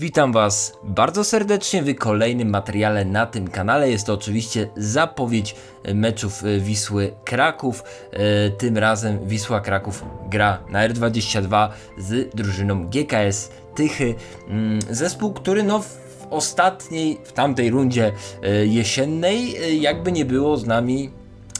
Witam Was bardzo serdecznie w kolejnym materiale na tym kanale. Jest to oczywiście zapowiedź meczów e, Wisły Kraków. E, Tym razem Wisła Kraków gra na R22 z drużyną GKS Tychy. Mm, Zespół, który no w ostatniej, w tamtej rundzie e, jesiennej, jakby nie było z nami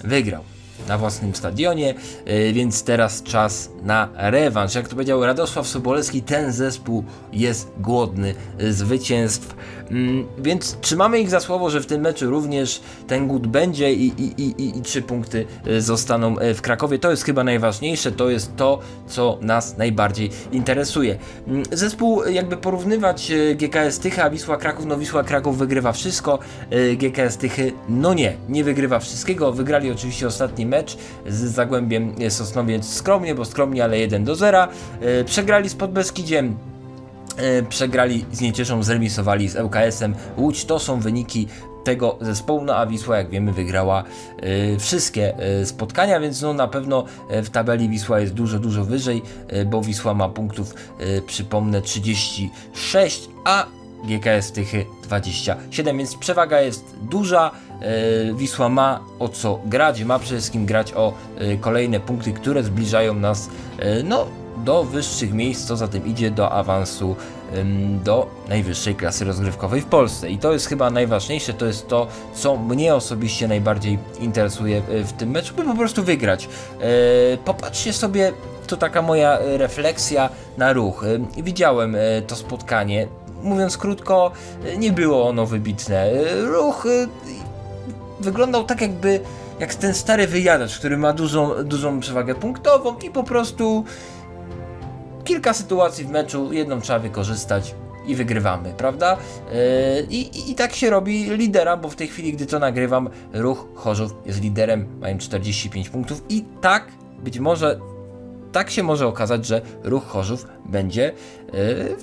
wygrał na własnym stadionie, yy, więc teraz czas na rewanż. Jak to powiedział Radosław Sobolewski, ten zespół jest głodny zwycięstw, Mm, więc trzymamy ich za słowo, że w tym meczu również ten głód będzie i, i, i, i, trzy punkty yy, zostaną yy, w Krakowie. To jest chyba najważniejsze, to jest to, co nas najbardziej interesuje. Mm, Zespół, jakby porównywać GKS Tychy, a Wisła Kraków, no Wisła Kraków wygrywa wszystko, GKS Tychy, no nie, nie wygrywa wszystkiego. Wygrali oczywiście ostatni mecz z Zagłębiem Sosnowiec skromnie, bo skromnie, ale 1 do 0. Yy, Przegrali z Podbeskidziem, E, przegrali z Niecieszą, zremisowali z ŁKS-em. Łódź to są wyniki tego zespołu, no a Wisła, jak wiemy, wygrała e, wszystkie e, spotkania, więc no na pewno e, w tabeli Wisła jest dużo, dużo wyżej, e, bo Wisła ma punktów, e, przypomnę, 36, a GKS Tychy 27, więc przewaga jest duża. E, Wisła ma o co grać, ma przede wszystkim grać o e, kolejne punkty, które zbliżają nas e, no, do wyższych miejsc, co za tym idzie do awansu do najwyższej klasy rozgrywkowej w Polsce. I to jest chyba najważniejsze, to jest to, co mnie osobiście najbardziej interesuje w tym meczu, by po prostu wygrać. Popatrzcie sobie, to taka moja refleksja na ruch. Widziałem to spotkanie. Mówiąc krótko, nie było ono wybitne. Ruch wyglądał tak jakby jak ten stary wyjadacz, który ma dużą, dużą przewagę punktową i po prostu kilka sytuacji w meczu, jedną trzeba wykorzystać i wygrywamy, prawda? Yy, I, i, tak się robi lidera, bo w tej chwili, gdy to nagrywam, ruch Chorzów jest liderem, mają 45 punktów i tak być może, tak się może okazać, że ruch Chorzów będzie yy,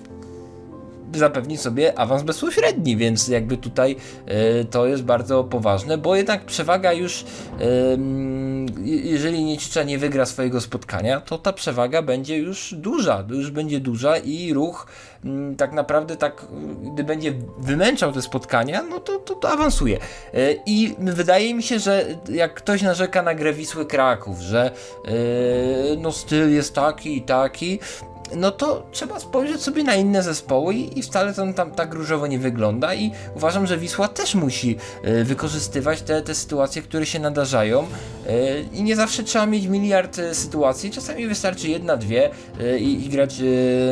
zapewni sobie awans bezpośredni, więc jakby tutaj y, to jest bardzo poważne, bo jednak przewaga już, jeżeli Niecicza nie wygra swojego spotkania, to ta przewaga będzie już duża, już będzie duża i ruch tak naprawdę tak, gdy będzie wymęczał te spotkania, no to, to, to awansuje. Y, I wydaje mi się, że jak ktoś narzeka na grę Wisły Kraków, że y, no styl jest taki i taki, no to trzeba spojrzeć sobie na inne zespoły i, wcale to tam tak różowo nie wygląda i uważam, że Wisła też musi e, wykorzystywać te, te sytuacje, które się nadarzają e, i nie zawsze trzeba mieć miliard e, sytuacji, czasami wystarczy jedna, dwie i, i grać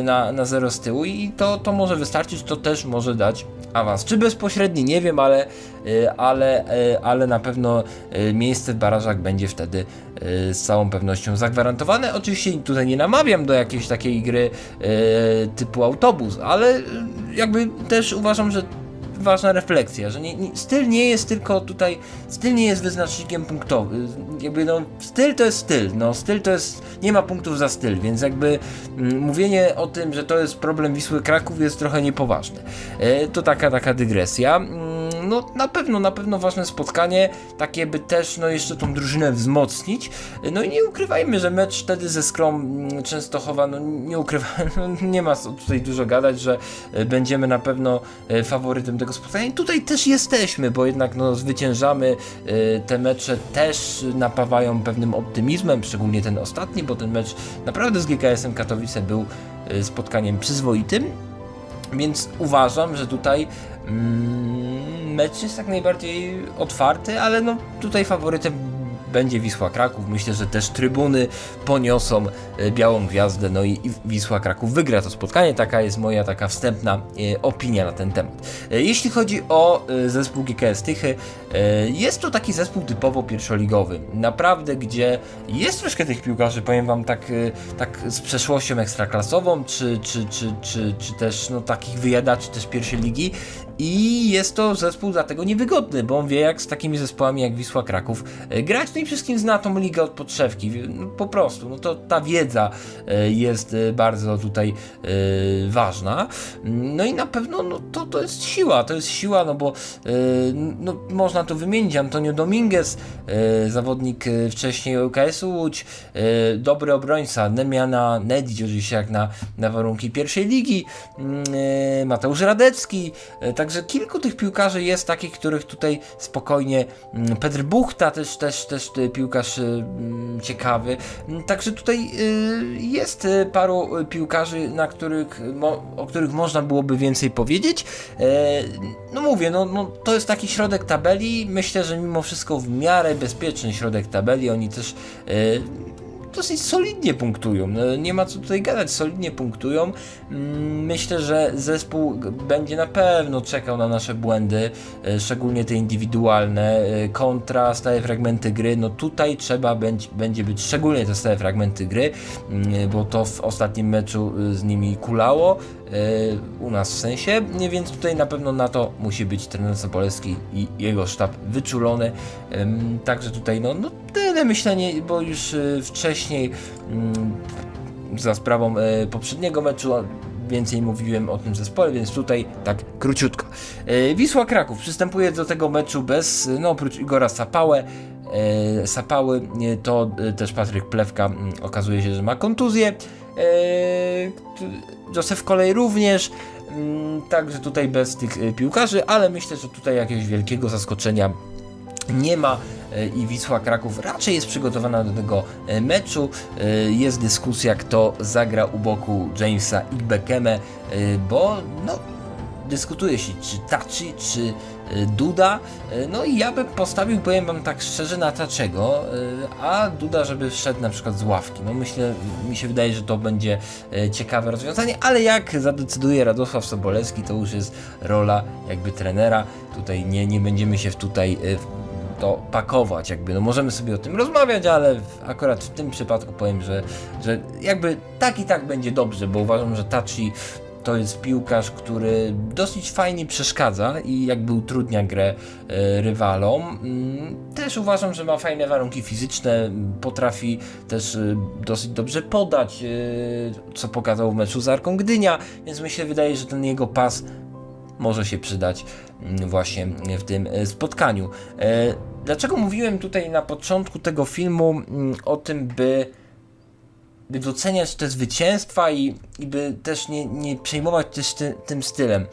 na, na zero z tyłu i to, to może wystarczyć, to też może dać awans. Czy bezpośredni, nie wiem, ale, e, ale, e, ale na pewno e, miejsce w barażach będzie wtedy z całą pewnością zagwarantowane. Oczywiście tutaj nie namawiam do jakiejś takiej gry typu autobus, ale jakby też uważam, że ważna refleksja, że nie, nie, styl nie jest tylko tutaj, styl nie jest wyznacznikiem punktowym, jakby no, styl to jest styl, no, styl to jest, nie ma punktów za styl, więc jakby mm, mówienie o tym, że to jest problem Wisły Kraków jest trochę niepoważne. E, to taka, taka dygresja. No na pewno, na pewno ważne spotkanie, takie by też no jeszcze tą drużynę wzmocnić. No i nie ukrywajmy, że mecz wtedy ze Skrom mm, Częstochowa, no nie ukrywajmy, no, nie ma tutaj dużo gadać, że e, będziemy na pewno e, faworytem tego spotkania i tutaj też jesteśmy, bo jednak no zwyciężamy, e, te mecze też napawają pewnym optymizmem, szczególnie ten ostatni, bo ten mecz naprawdę z GKS-em Katowice był spotkaniem przyzwoitym, więc uważam, że tutaj mm, mecz jest jak najbardziej otwarty, ale no tutaj faworytem będzie Wisła Kraków. Myślę, że też trybuny poniosą e, białą gwiazdę, no i, Wisła Kraków wygra to spotkanie. Taka jest moja taka wstępna e, opinia na ten temat. E, jeśli chodzi o zespół GKS Tychy, jest to taki zespół typowo pierwszoligowy. Naprawdę, gdzie jest troszkę tych piłkarzy, powiem wam tak, tak z przeszłością ekstraklasową, czy, czy, czy, czy, czy też no, takich wyjadaczy też pierwszej ligi. I jest to zespół dlatego niewygodny, bo on wie jak z takimi zespołami jak Wisła Kraków grać. I wszystkim zna tą ligę od podszewki, no, po prostu, no to ta wiedza e, jest e, bardzo tutaj e, ważna, no i na pewno no, to, to jest siła, to jest siła, no bo no, można tu wymienić. Antonio Dominguez, zawodnik wcześniej UKS-u Łódź, dobry obrońca, Nemiana Nedić oczywiście jak na, na warunki pierwszej ligi, mm, Mateusz Radecki, także kilku tych piłkarzy jest takich, których tutaj spokojnie, mm, Petr Buchta też, też, też e, piłkarz e, mm, ciekawy, Mm, także tutaj e, jest paru piłkarzy, na których, o których można byłoby więcej powiedzieć, E, no mówię, no, no to jest taki środek tabeli, myślę, że mimo wszystko w miarę bezpieczny środek tabeli, oni też dosyć solidnie punktują. No, nie ma co tutaj gadać, solidnie punktują. Mm, Myślę, że zespół będzie na pewno czekał na nasze błędy, e, szczególnie te indywidualne. e, Kontra, stałe fragmenty gry. No tutaj trzeba będzie, będzie być szczególnie te stałe fragmenty gry, mm, bo to w ostatnim meczu e, z nimi kulało. e, U nas w sensie, więc tutaj na pewno na to musi być trener Sobolewski i jego sztab wyczulony. Także tutaj no, no tyle myślenie, bo już e, wcześniej mm, za sprawą e, poprzedniego meczu więcej mówiłem o tym zespole, więc tutaj tak króciutko. E, Wisła Kraków przystępuje do tego meczu bez, no oprócz Igora Sapałę, Sapały, to też Patryk Plewka mm, okazuje się, że ma kontuzję. Józef Kolej również. Mm, Także tutaj bez tych piłkarzy, ale myślę, że tutaj jakiegoś wielkiego zaskoczenia nie ma e, i Wisła Kraków raczej jest przygotowana do tego e, meczu. E, Jest dyskusja, kto zagra u boku Jamesa Igbekeme, e, bo no, dyskutuje się, czy Tachi, czy Duda. No i ja bym postawił, powiem wam tak szczerze, na Taczego, a Duda, żeby wszedł na przykład z ławki. No myślę, mi się wydaje, że to będzie ciekawe rozwiązanie, ale jak zadecyduje Radosław Sobolewski, to już jest rola jakby trenera. Tutaj nie, nie będziemy się tutaj to pakować, jakby, no możemy sobie o tym rozmawiać, ale w, akurat w tym przypadku powiem, że, że jakby tak i tak będzie dobrze, bo uważam, że Tachi to jest piłkarz, który dosyć fajnie przeszkadza i jakby utrudnia grę e, rywalom. Mm, Też uważam, że ma fajne warunki fizyczne, potrafi też e, dosyć dobrze podać, e, co pokazał w meczu z Arką Gdynia, więc się wydaje, że ten jego pas może się przydać mm, właśnie w tym spotkaniu. Dlaczego mówiłem tutaj na początku tego filmu mm, o tym, by, by doceniać te zwycięstwa i, i by też nie, nie przejmować też ty, tym stylem?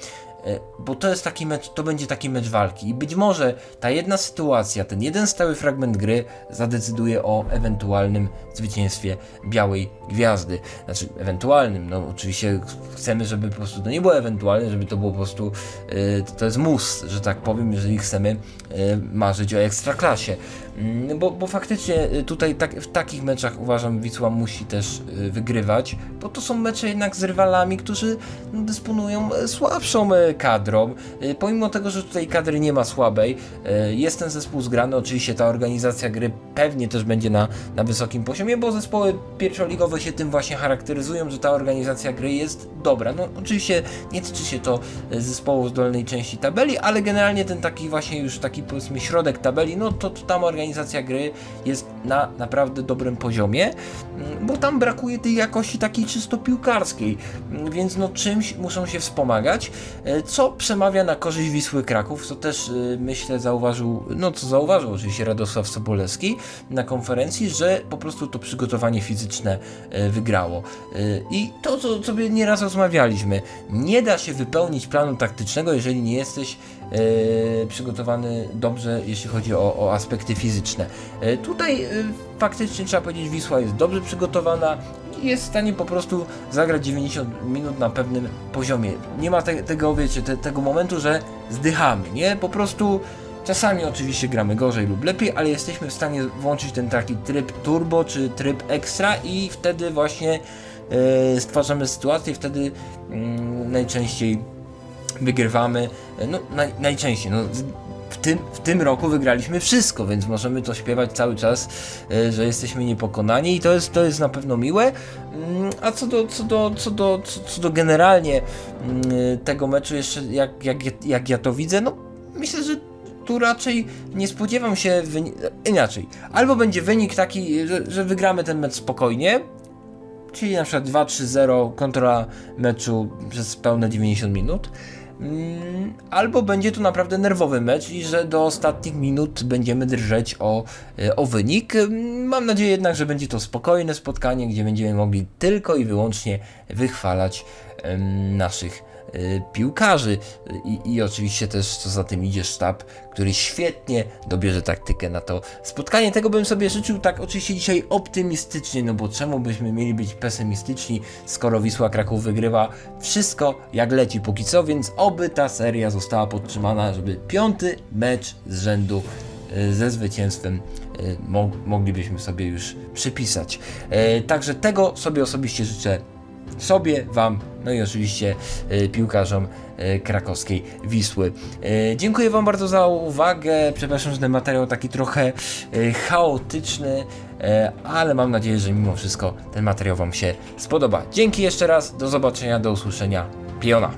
E, Bo to jest taki mecz, to będzie taki mecz walki i być może ta jedna sytuacja, ten jeden stały fragment gry zadecyduje o ewentualnym zwycięstwie Białej Gwiazdy. Znaczy ewentualnym, no oczywiście chcemy, żeby po prostu to nie było ewentualne, żeby to było po prostu, e, to, jest mus, że tak powiem, jeżeli chcemy e, marzyć o ekstraklasie. Mm, Bo, bo faktycznie tutaj tak, w takich meczach uważam Wisła musi też wygrywać, bo to są mecze jednak z rywalami, którzy no, dysponują słabszą kadrą. E, Pomimo tego, że tutaj kadry nie ma słabej, e, jest ten zespół zgrany, oczywiście ta organizacja gry pewnie też będzie na, na wysokim poziomie, bo zespoły pierwszoligowe się tym właśnie charakteryzują, że ta organizacja gry jest dobra. No oczywiście nie tyczy się to e, zespołu z dolnej części tabeli, ale generalnie ten taki właśnie już taki powiedzmy środek tabeli, no to, to tam organizacja gry jest na naprawdę dobrym poziomie, mm, bo tam brakuje tej jakości takiej czysto piłkarskiej, Mm, więc no czymś muszą się wspomagać, co przemawia na korzyść Wisły Kraków, co też e, myślę zauważył, no co zauważył oczywiście Radosław Sobolewski na konferencji, że po prostu to przygotowanie fizyczne e, wygrało. E, I to, co sobie nieraz rozmawialiśmy, nie da się wypełnić planu taktycznego, jeżeli nie jesteś przygotowany dobrze, jeśli chodzi o, o aspekty fizyczne. Tutaj faktycznie trzeba powiedzieć, Wisła jest dobrze przygotowana i jest w stanie po prostu zagrać 90 minut na pewnym poziomie. Nie ma te, tego, wiecie, te, tego momentu, że zdychamy, nie? Po prostu czasami oczywiście gramy gorzej lub lepiej, ale jesteśmy w stanie włączyć ten taki tryb turbo czy tryb ekstra i wtedy właśnie e, stwarzamy sytuację, wtedy mm, najczęściej wygrywamy, e, no naj, najczęściej, no tym, w tym roku wygraliśmy wszystko, więc możemy to śpiewać cały czas, e, że jesteśmy niepokonani i to jest, to jest na pewno miłe. Mm, A co do, co do, co do, co, do generalnie mm, tego meczu jeszcze, jak, jak, jak ja to widzę, no myślę, że tu raczej nie spodziewam się wyni- inaczej. Albo będzie wynik taki, że, że wygramy ten mecz spokojnie, czyli na przykład 2-3-0 kontrola meczu przez pełne 90 minut. Mm, Albo będzie to naprawdę nerwowy mecz i że do ostatnich minut będziemy drżeć o, e, o wynik. Mm, Mam nadzieję jednak, że będzie to spokojne spotkanie, gdzie będziemy mogli tylko i wyłącznie wychwalać naszych piłkarzy I, i oczywiście też co za tym idzie sztab, który świetnie dobierze taktykę na to spotkanie. Tego bym sobie życzył tak oczywiście dzisiaj optymistycznie, no bo czemu byśmy mieli być pesymistyczni, skoro Wisła Kraków wygrywa wszystko jak leci póki co, więc oby ta seria została podtrzymana, żeby piąty mecz z rzędu e, ze zwycięstwem mo- moglibyśmy sobie już przypisać. Także tego sobie osobiście życzę sobie, Wam, no i oczywiście e, piłkarzom e, krakowskiej Wisły. E, dziękuję Wam bardzo za uwagę. Przepraszam, że ten materiał taki trochę chaotyczny, ale mam nadzieję, że mimo wszystko ten materiał Wam się spodoba. Dzięki jeszcze raz, do zobaczenia, do usłyszenia. Piona.